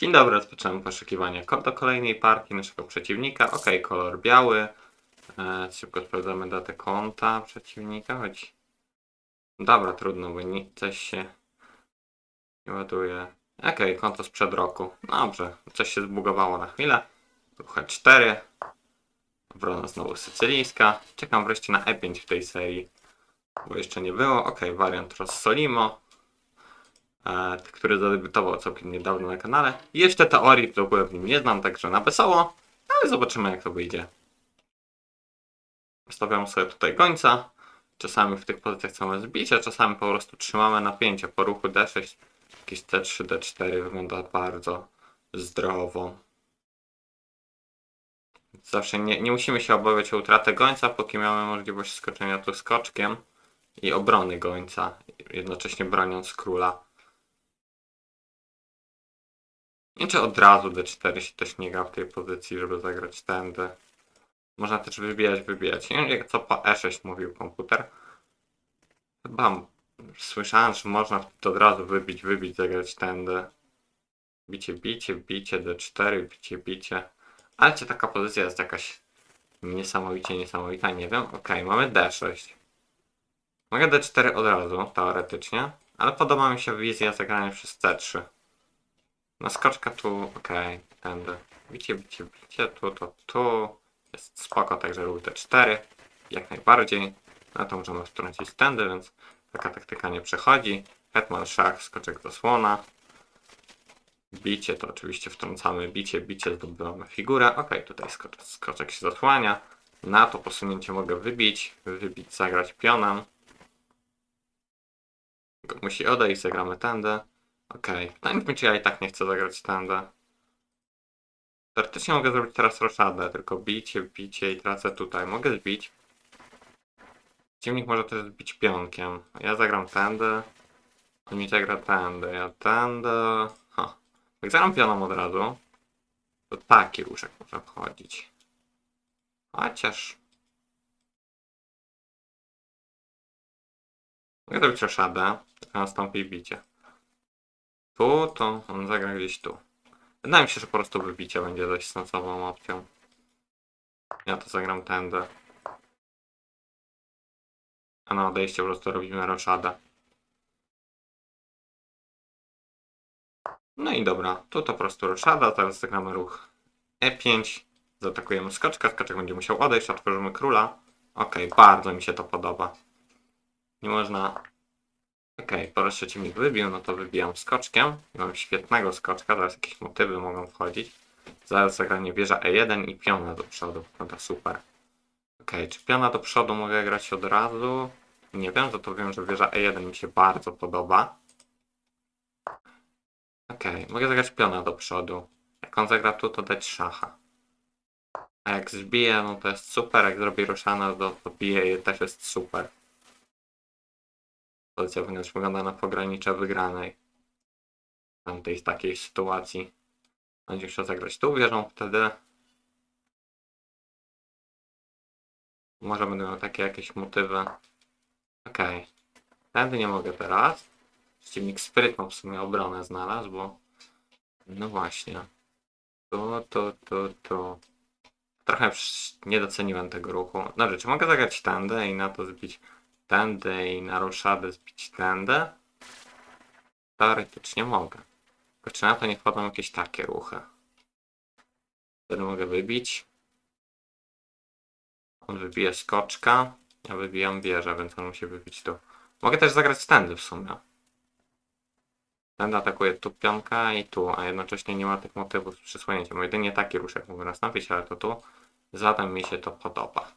Dzień dobry, rozpoczynamy poszukiwanie do kolejnej partii naszego przeciwnika. Ok, kolor biały. E, szybko sprawdzamy datę konta przeciwnika, choć... Dobra, trudno, bo nie, coś się nie ładuje. Ok, konto sprzed roku. Dobrze, coś się zbugowało na chwilę. Rucha 4. Obrona znowu sycylijska. Czekam wreszcie na E5 w tej serii, bo jeszcze nie było. Ok, wariant Rossolimo który zadebiutował całkiem niedawno na kanale. Jeszcze teorii w ogóle w nim nie znam, także na wesoło, ale zobaczymy jak to wyjdzie. Stawiam sobie tutaj końca. Czasami w tych pozycjach chcemy zbić, a czasami po prostu trzymamy napięcie. Po ruchu D6, jakieś C3, D4 wygląda bardzo zdrowo. Zawsze nie, nie musimy się obawiać o utratę gońca, póki mamy możliwość skoczenia tu skoczkiem i obrony gońca, jednocześnie broniąc króla. Nie czy od razu D4 się też nie gra w tej pozycji, żeby zagrać tędy. Można też wybijać, wybijać. Nie wiem jak co po E6 mówił komputer. Chyba słyszałem, że można od razu wybić, wybić, zagrać tędy. Bicie, bicie, bicie, D4, bicie, bicie. Ale czy taka pozycja jest jakaś niesamowicie niesamowita? Nie wiem. Ok, mamy D6. Mogę D4 od razu, teoretycznie. Ale podoba mi się wizja zagrania przez C3. No skoczka tu, okej, tędy. Bicie, bicie, bicie, tu, to, tu. Jest spoko, także ruch D4. Jak najbardziej. Na to możemy wtrącić tędy, więc taka taktyka nie przechodzi. Hetman, szach, skoczek do słona. Bicie to oczywiście wtrącamy bicie, bicie, zdobywamy figurę. Okej, tutaj skocz, skoczek się zasłania. Na to posunięcie mogę wybić, wybić, zagrać pionem. Musi odejść, zagramy tędy. Okej, pytanie brzmi, czy ja i tak nie chcę zagrać tędy. Teoretycznie mogę zrobić teraz roszadę, tylko bicie, bicie i tracę tutaj. Mogę zbić. Przeciwnik może też zbić pionkiem. Ja zagram tędy. On mi zagra tędy, ja tędy. Ha. Jak zagram pionem od razu, to taki ruszek może wchodzić. Chociaż... Mogę zrobić roszadę, tylko nastąpi bicie. Tu, to on zagra gdzieś tu. Wydaje mi się, że po prostu wybicie będzie dość sensowną opcją. Ja to zagram tędy. A na odejście po prostu robimy roszadę. No i dobra, tu to po prostu roszada, teraz zagramy ruch E5. Zaatakujemy skoczka, skoczek będzie musiał odejść, otworzymy króla. Okej, bardzo mi się to podoba. Nie można Okej, okay, po przeciwnik wybił, no to wybijam skoczkiem. Mam świetnego skoczka, teraz jakieś motywy mogą wchodzić. Zaraz zagranie wieża E1 i piona do przodu. No to super. Okej, czy piona do przodu mogę grać od razu? Nie wiem, za to wiem, że wieża E1 mi się bardzo podoba. Okej, mogę zagrać piona do przodu. Jak on zagra tu, to dać szacha. A jak zbije, no to jest super. Jak zrobi Roszana, to, to bije też jest super. Pozycja wręcz wygląda na pogranicza wygranej. Tamtej takiej sytuacji. Będzie chciał zagrać tu wieżą wtedy. Może będą miał takie jakieś motywy. Okej. Okay. Tędy nie mogę teraz. Przeciwnik sprytną w sumie obronę znalazł, bo... No właśnie. Tu, tu, tu, tu. Trochę nie doceniłem tego ruchu. Dobrze, czy mogę zagrać tędy i na to zbić tędy i na roszadę zbić tędy? Teoretycznie mogę. Tylko czy na to nie wchodzą jakieś takie ruchy? Wtedy mogę wybić. On wybije skoczka. Ja wybijam wieżę, więc on musi wybić tu. Mogę też zagrać tędy w sumie. Tędy atakuje tu pionka i tu, a jednocześnie nie ma tych motywów z przysłonięciem. Jedynie taki ruszek mógł nastąpić, ale to tu. Zatem mi się to podoba.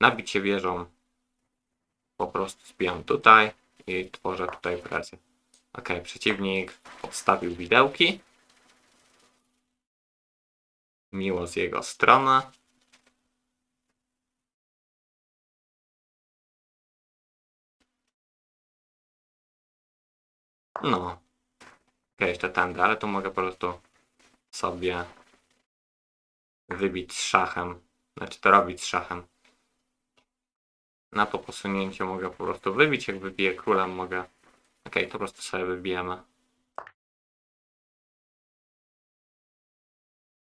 Nabicie wieżą po prostu zbijam tutaj i tworzę tutaj presję. Ok, przeciwnik podstawił widełki. Miło z jego strony. No. Ok, jeszcze tędy, ale tu mogę po prostu sobie wybić z szachem. Znaczy to robić z szachem. Na to posunięcie mogę po prostu wybić. Jak wybiję królem mogę... Ok, to po prostu sobie wybijemy.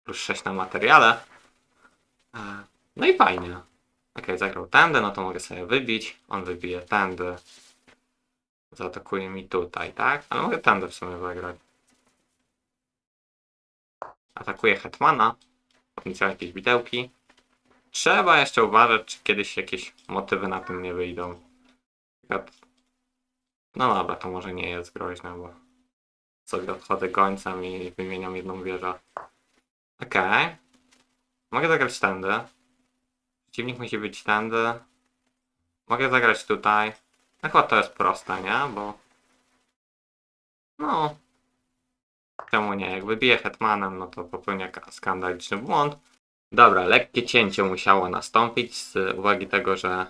Plus 6 na materiale. E, No i fajnie. Okej, zagrał tędy, no to mogę sobie wybić. On wybije tędy. Zaatakuje mi tutaj, tak? Ale mogę tędy w sumie zagrać. Atakuje Hetmana. Potencjalnie jakieś widełki. Trzeba jeszcze uważać, czy kiedyś jakieś motywy na tym nie wyjdą. No dobra, to może nie jest groźne, bo sobie odchodzę gońcem i wymieniam jedną wieżę. Okej. Mogę zagrać tędy. Przeciwnik musi być tędy. Mogę zagrać tutaj. No chyba to jest proste, nie? Bo... No... Czemu nie? Jak wybiję hetmanem, no to popełnia ka- skandaliczny błąd. Dobra, lekkie cięcie musiało nastąpić z uwagi tego, że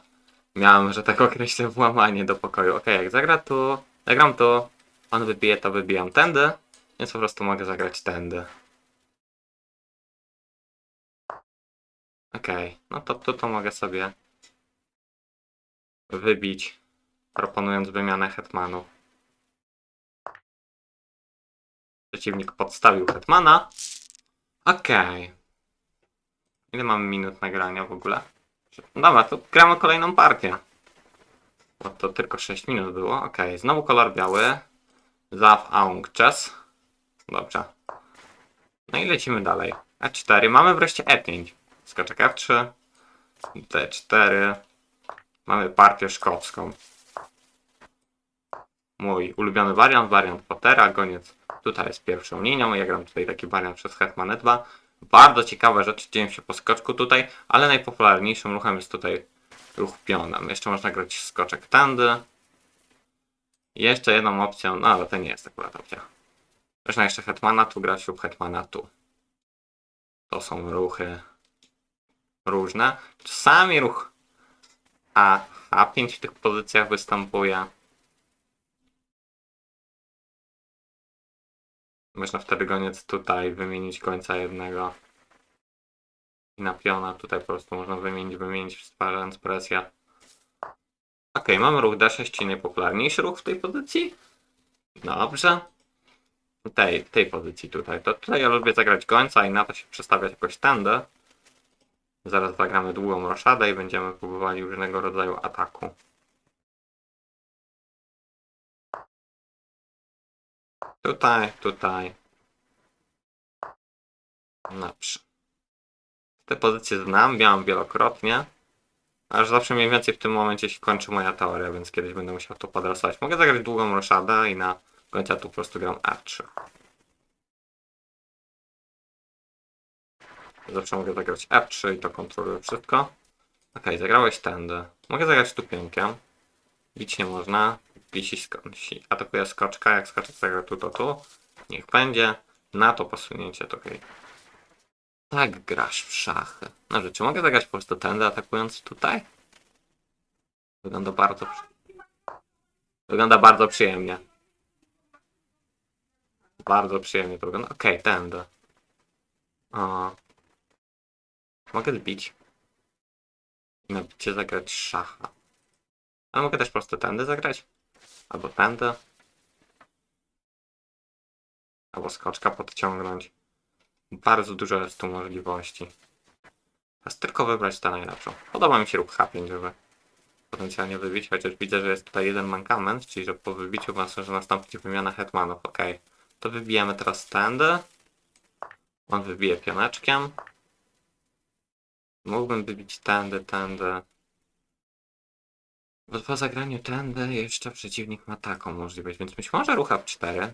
miałem, że tak określę, włamanie do pokoju. Okej, jak zagra tu, zagram tu, on wybije, to wybijam tędy, więc po prostu mogę zagrać tędy. Okej, no to tu to mogę sobie wybić, proponując wymianę hetmanu. Przeciwnik podstawił hetmana. Okej. Ile mamy minut nagrania w ogóle? Dobra, to gramy kolejną partię. Bo to tylko 6 minut było. Okej, znowu kolor biały. Zaw Aung Chess. Dobrze. No i lecimy dalej. E4. Mamy wreszcie E5. Skoczek F3. D4. Mamy partię szkocką. Mój ulubiony wariant, wariant Pottera, goniec tutaj jest pierwszą linią. Ja gram tutaj taki wariant przez Hetman E2. Bardzo ciekawe rzeczy dzieją się po skoczku tutaj, ale najpopularniejszym ruchem jest tutaj ruch pionem. Jeszcze można grać skoczek tędy. Jeszcze jedną opcją, no ale to nie jest akurat opcja. Można jeszcze hetmana tu grać lub hetmana tu. To są ruchy różne. Czasami ruch A, A5 w tych pozycjach występuje. Można wtedy goniec tutaj wymienić końca jednego. I na piona tutaj po prostu można wymienić, wymienić stwarzając presję. Ok, mamy ruch D6, czyli najpopularniejszy ruch w tej pozycji. Dobrze. Tej, tej pozycji tutaj. To tutaj ja lubię zagrać gońca i na to się przestawiać jakoś tędy. Zaraz zagramy długą roszadę i będziemy próbowali różnego rodzaju ataku. Tutaj, tutaj. Dobrze. Te pozycje znam, miałem wielokrotnie. Aż zawsze mniej więcej w tym momencie się kończy moja teoria, więc kiedyś będę musiał to podrasować. Mogę zagrać długą roszadę i na końca tu po prostu gram F3. Zawsze mogę zagrać F3 i to kontroluje wszystko. Ok, zagrałeś tędy. Mogę zagrać tu pionkiem. Bić nie można. Wisi skądś. Atakuje skoczka. Jak skoczek zagra tu, to tu. Niech będzie. Na to posunięcie to ok. Tak grasz w szachy. No czy mogę zagrać po prostu tędy atakując tutaj? Wygląda bardzo... Wygląda bardzo przyjemnie. Bardzo przyjemnie to wygląda. Okej, tędy. O. Mogę zbić. I na bicie zagrać szacha. Ale mogę też po prostu tędy zagrać. Albo tędy. Albo skoczka podciągnąć. Bardzo dużo jest tu możliwości. Teraz tylko wybrać tę najlepszą. Podoba mi się ruch H5, żeby potencjalnie wybić, chociaż widzę, że jest tutaj jeden mankament, czyli że po wybiciu może nastąpić wymiana hetmanów. Ok, to wybijemy teraz tędy. On wybije pioneczkiem. Mógłbym wybić tędy, tędy. Po zagraniu tędy jeszcze przeciwnik ma taką możliwość, więc być może ruch F4.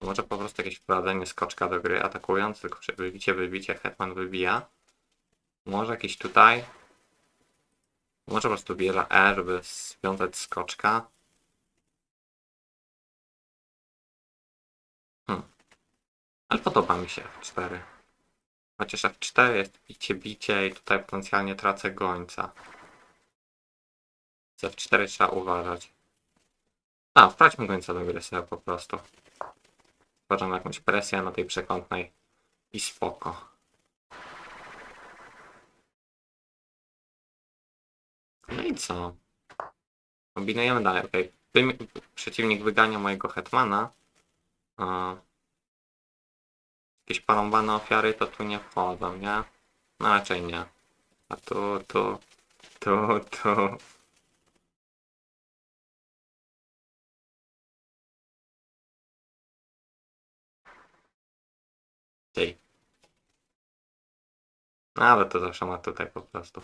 Może po prostu jakieś wprowadzenie skoczka do gry atakując, tylko wybicie, wybicie, hetman wybija. Może jakieś tutaj. Może po prostu wieża E, żeby związać skoczka. Hmm. Ale podoba mi się F4. Chociaż F4 jest bicie, bicie i tutaj potencjalnie tracę gońca. Z F4 trzeba uważać. A, wprowadźmy gońca do gry sobie po prostu. Stwarzam jakąś presję na tej przekątnej i spoko. No i co? Kombinujemy dalej, okej. Wymi- Przeciwnik wygania mojego hetmana. A... jakieś porąbane ofiary to tu nie wchodzą, nie? No raczej nie. A tu, tu, tu, tu. Ale to zawsze ma tutaj po prostu.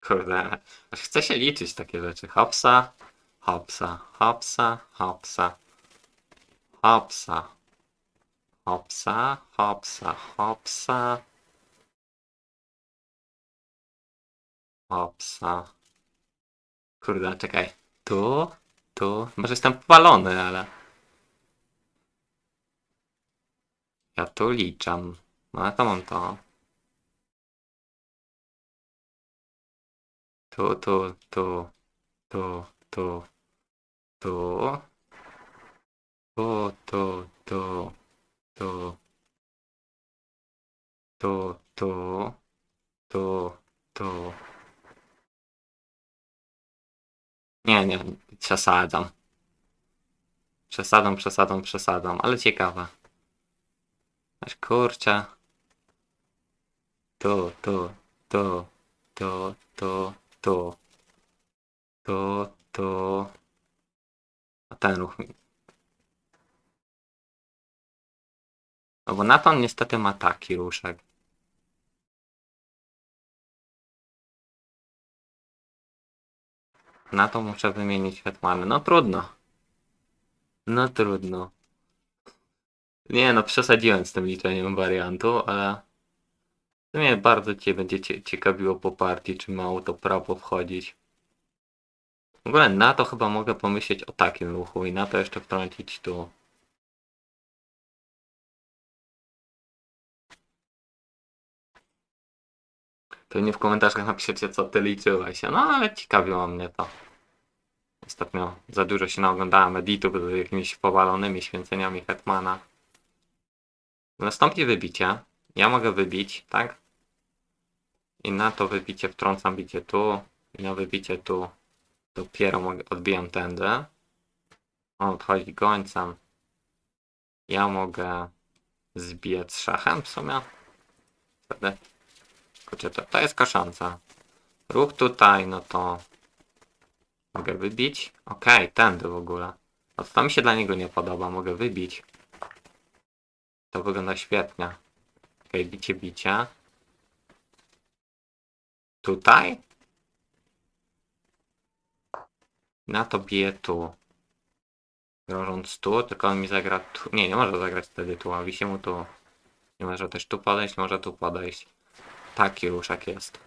Kurde, aż chce się liczyć takie rzeczy. Hopsa, hopsa, hopsa, hopsa. Hopsa. Hopsa, hopsa, hopsa. Hopsa. Kurde, czekaj. Tu, tu. Może jestem powalony, ale... Ja tu liczam. No to mam to. Tu, tu, tu, tu, tu, tu, tu, tu, tu, tu, tu, tu, tu, tu. Nie, nie, przesadzam. Przesadzam, przesadzam, przesadzam, ale ciekawe. Aż kurczę. Tu, tu, tu, tu, tu, tu, tu, tu. A ten ruch mi. No bo Nathan niestety ma taki ruszek. Na to muszę wymienić Hetmany. No trudno. No trudno. Nie no, przesadziłem z tym liczeniem wariantu, ale mnie bardzo cię będzie cie- ciekawiło po partii, czy mało to prawo wchodzić. W ogóle na to chyba mogę pomyśleć o takim ruchu i na to jeszcze wtrącić tu. Pewnie w komentarzach napiszecie co ty liczyłeś, no ale ciekawiło mnie to. Ostatnio za dużo się naoglądałem editów z jakimiś powalonymi święceniami Hetmana. Nastąpi wybicie. Ja mogę wybić, tak? I na to wybicie wtrącam bicie tu. I na wybicie tu dopiero odbijam tędy. On odchodzi gońcem. Ja mogę zbiec szachem w sumie. Wtedy. Kurczę, to, to jest kosząca. Ruch tutaj, no to mogę wybić. Okej, tędy w ogóle. No to mi się dla niego nie podoba. Mogę wybić. To wygląda świetnie. Okej, bicie, bicie. Tutaj? Na to bije tu. Grożąc tu, tylko on mi zagra tu. Nie, nie może zagrać wtedy tu, a wisi mu tu. Nie może też tu podejść, może tu podejść. Taki ruszak jest.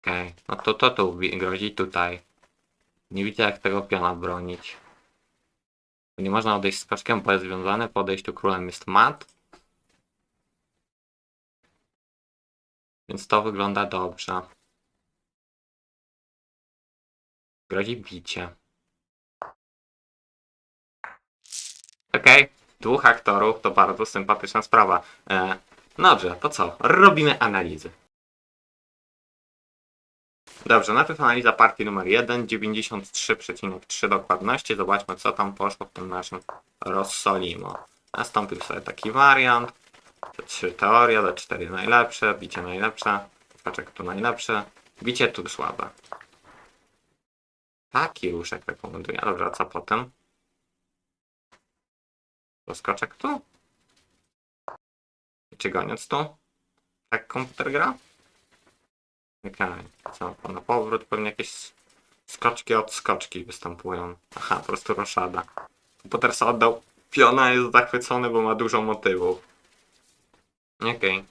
Okej, no to to tu grozi tutaj. Nie widzę jak tego piona bronić. Nie można odejść z skoczkiem, bo jest związany. Po odejściu królem jest mat. Więc to wygląda dobrze. Grozi bicie. Okej, dwóch aktorów to bardzo sympatyczna sprawa. E, dobrze, to co? Robimy analizy. Dobrze, najpierw analiza partii numer 1, 93,3 dokładności. Zobaczmy, co tam poszło w tym naszym Rossolimo. Nastąpił sobie taki wariant. Te trzy teorie, te cztery najlepsze, bicie najlepsze, skaczek tu najlepsze, bicie tu słabe. Taki ruszek rekomenduję. Dobrze, a co potem? To skoczek tu? Czy goniec tu? Tak komputer gra? Okej, co? to Na powrót pewnie jakieś skoczki od skoczki występują. Aha, po prostu roszada. Sobie oddał piona, jest zachwycony, bo ma dużo motywów. Okej.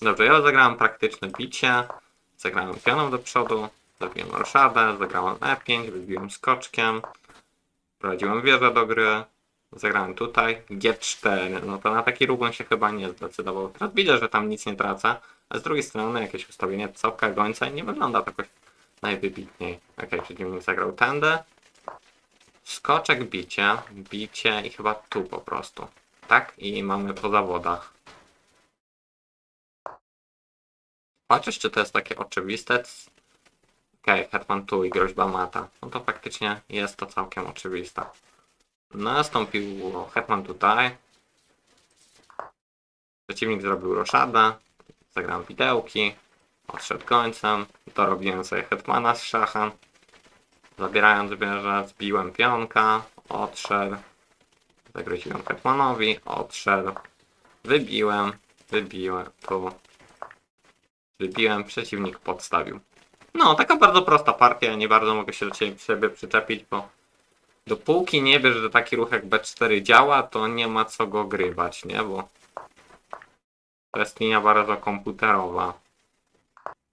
Dobrze, ja zagrałem praktyczne bicie. Zagrałem pioną do przodu, zabiłem roszadę, zagrałem E5, wybiłem skoczkiem. Prowadziłem wieżę do gry. Zagrałem tutaj G4. No to na taki ruch się chyba nie zdecydował. Teraz widzę, że tam nic nie tracę. A z drugiej strony jakieś ustawienie całka gońca nie wygląda tak jakoś najwybitniej. Okej, przeciwnik zagrał tędy. Skoczek, bicie, bicie i chyba tu po prostu. Tak? I mamy po zawodach. Patrzysz, czy to jest takie oczywiste? Okej, hetman tu i groźba mata. No to faktycznie jest to całkiem oczywiste. Nastąpił hetman tutaj. Przeciwnik zrobił roszadę. Zagrałem widełki. Odszedł końcem. Dorobiłem sobie hetmana z szachem. Zabierając wieżę, zbiłem pionka. Odszedł. Zagroziłem hetmanowi. Odszedł. Wybiłem. Wybiłem. Tu. Wybiłem. Przeciwnik podstawił. No, taka bardzo prosta partia. Nie bardzo mogę się do siebie przyczepić, bo dopóki nie wiesz, że taki ruch jak B4 działa, to nie ma co go grywać, nie? Bo to jest linia bardzo komputerowa.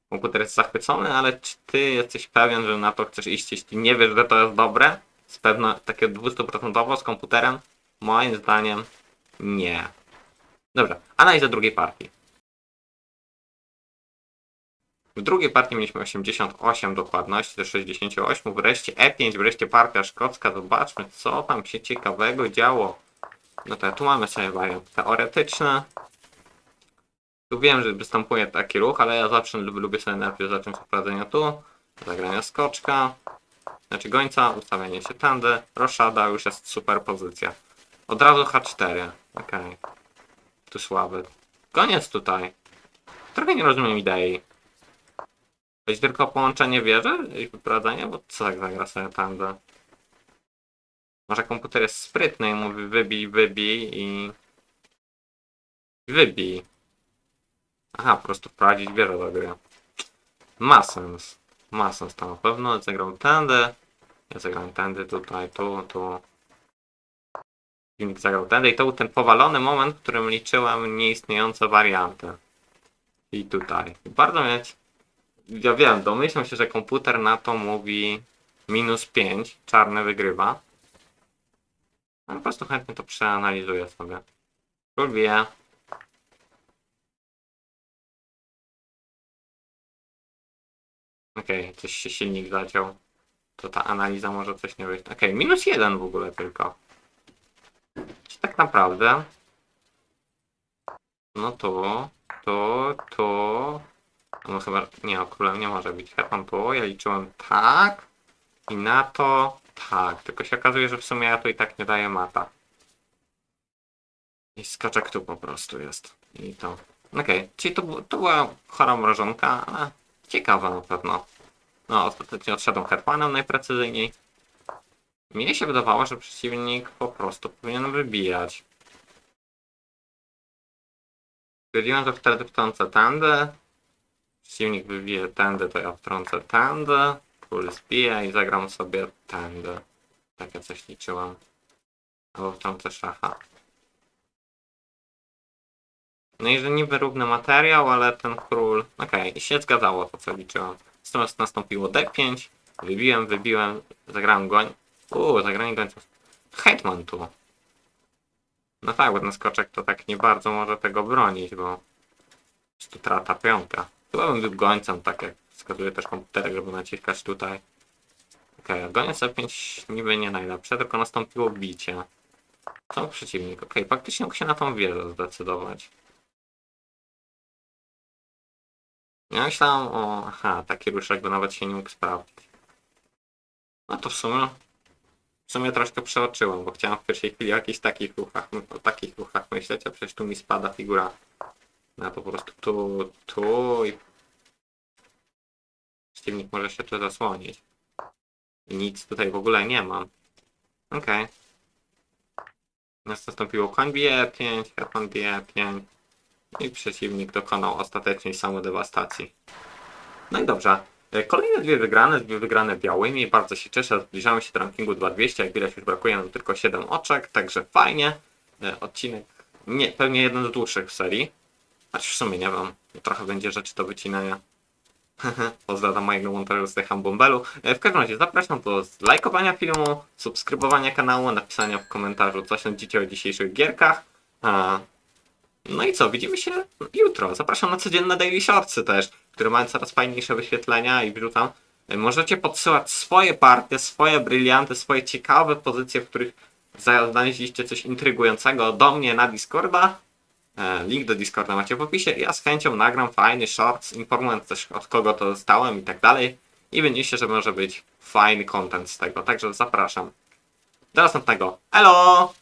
Komputer jest zachwycony, ale czy ty jesteś pewien, że na to chcesz iść, jeśli nie wiesz, że to jest dobre? Z pewno takie 200% z komputerem? Moim zdaniem nie. Dobra, analiza drugiej partii. W drugiej partii mieliśmy 88 dokładności do 68. Wreszcie E5, wreszcie partia szkocka. Zobaczmy, co tam się ciekawego działo. No to tu mamy sobie wariant teoretyczny. Tu wiem, że występuje taki ruch, ale ja zawsze lub- lubię sobie najpierw zacząć od prowadzenia tu. Zagrania skoczka. Znaczy gońca, ustawianie się tędy. Roszada, już jest super pozycja. Od razu H4. Okej. Tu słaby. Koniec tutaj. Trochę nie rozumiem idei. Weź tylko połączenie wieży i wyprowadzenie, bo co jak zagra sobie tędy? Może komputer jest sprytny i mówi wybij, wybij i... wybij. Aha, po prostu wprowadzić wieżę do gry. Ma sens. Ma sens to na pewno. Zagram tędy. Ja zagram tędy, tutaj, tu, tu. Filmik zagrał tędy i to był ten powalony moment, w którym liczyłem nieistniejące warianty. I tutaj. Bardzo mieć ja wiem, domyślam się, że komputer na to mówi minus 5, czarny wygrywa. No po prostu chętnie to przeanalizuję sobie. Lubię. Okej, coś się silnik zaciął. To ta analiza może coś nie wyjść. Okej, minus 1 w ogóle tylko. Czy tak naprawdę? No to, to, to, no chyba, nie, o królem nie może być. Hetman tu, ja liczyłem tak. I na to tak. Tylko się okazuje, że w sumie ja tu i tak nie daję mata. I skoczek tu po prostu jest. I to. Okej, czyli to, to była chora mrożonka, ale ciekawa na pewno. No, ostatecznie odszedłem hetmanem najprecyzyjniej. Mnie się wydawało, że przeciwnik po prostu powinien wybijać. Stwierdziłem, że wtedy wtrącę tędy. Przeciwnik wybije tędy, to ja wtrącę tędy. Król zbije i zagram sobie tędy. Takie coś liczyłem. Albo wtrącę szacha. No i że niby równy materiał, ale ten król... Okej, i się zgadzało to, co liczyłem. Natomiast nastąpiło D5. Wybiłem, wybiłem, zagrałem goń. Uuu, zagranie gońca. Hetman tu. No tak, bo ten skoczek to tak nie bardzo może tego bronić, bo jest tu trata piątka. Chyba bym był gońcem, tak jak wskazuje też komputerek, żeby naciskać tutaj. Okej, okay, goniec E5 niby nie najlepsze, tylko nastąpiło bicie. Co przeciwnik? Okej, faktycznie mógł się na tą wieżę zdecydować. Ja myślałem o... Aha, taki ruszek by nawet się nie mógł sprawdzić. No to w sumie... W sumie troszkę przeoczyłem, bo chciałem w pierwszej chwili o jakichś takich ruchach, o takich ruchach myśleć, a przecież tu mi spada figura na po prostu tu, tu i przeciwnik może się tu zasłonić. I nic tutaj w ogóle nie mam. Okej. Okay. Nastąpiło koń bije 5, hetman bije 5 i przeciwnik dokonał ostatecznej samodewastacji. No i dobrze. E, Kolejne dwie wygrane, dwie wygrane białymi. Bardzo się cieszę. Zbliżamy się do rankingu 2200. Jak widać już brakuje nam tylko 7 oczek, także fajnie. E, Odcinek nie, pewnie jeden z dłuższych w serii. Choć w sumie nie wiem. Trochę będzie rzeczy do wycinania. Pozdrawiam mojego montażysty Hambombelu. E, W każdym razie zapraszam do lajkowania filmu, subskrybowania kanału, napisania w komentarzu co sądzicie o dzisiejszych gierkach. No i co, widzimy się jutro. Zapraszam na codzienne daily shortsy też, które mają coraz fajniejsze wyświetlenia i wrzucam. E, Możecie podsyłać swoje partie, swoje brylianty, swoje ciekawe pozycje, w których znaleźliście coś intrygującego do mnie na Discorda. E, Link do Discorda macie w opisie. Ja z chęcią nagram fajny shorts, informując też od kogo to dostałem i tak dalej. i wynieście, że może być fajny content z tego. Także zapraszam. Do następnego. Elo!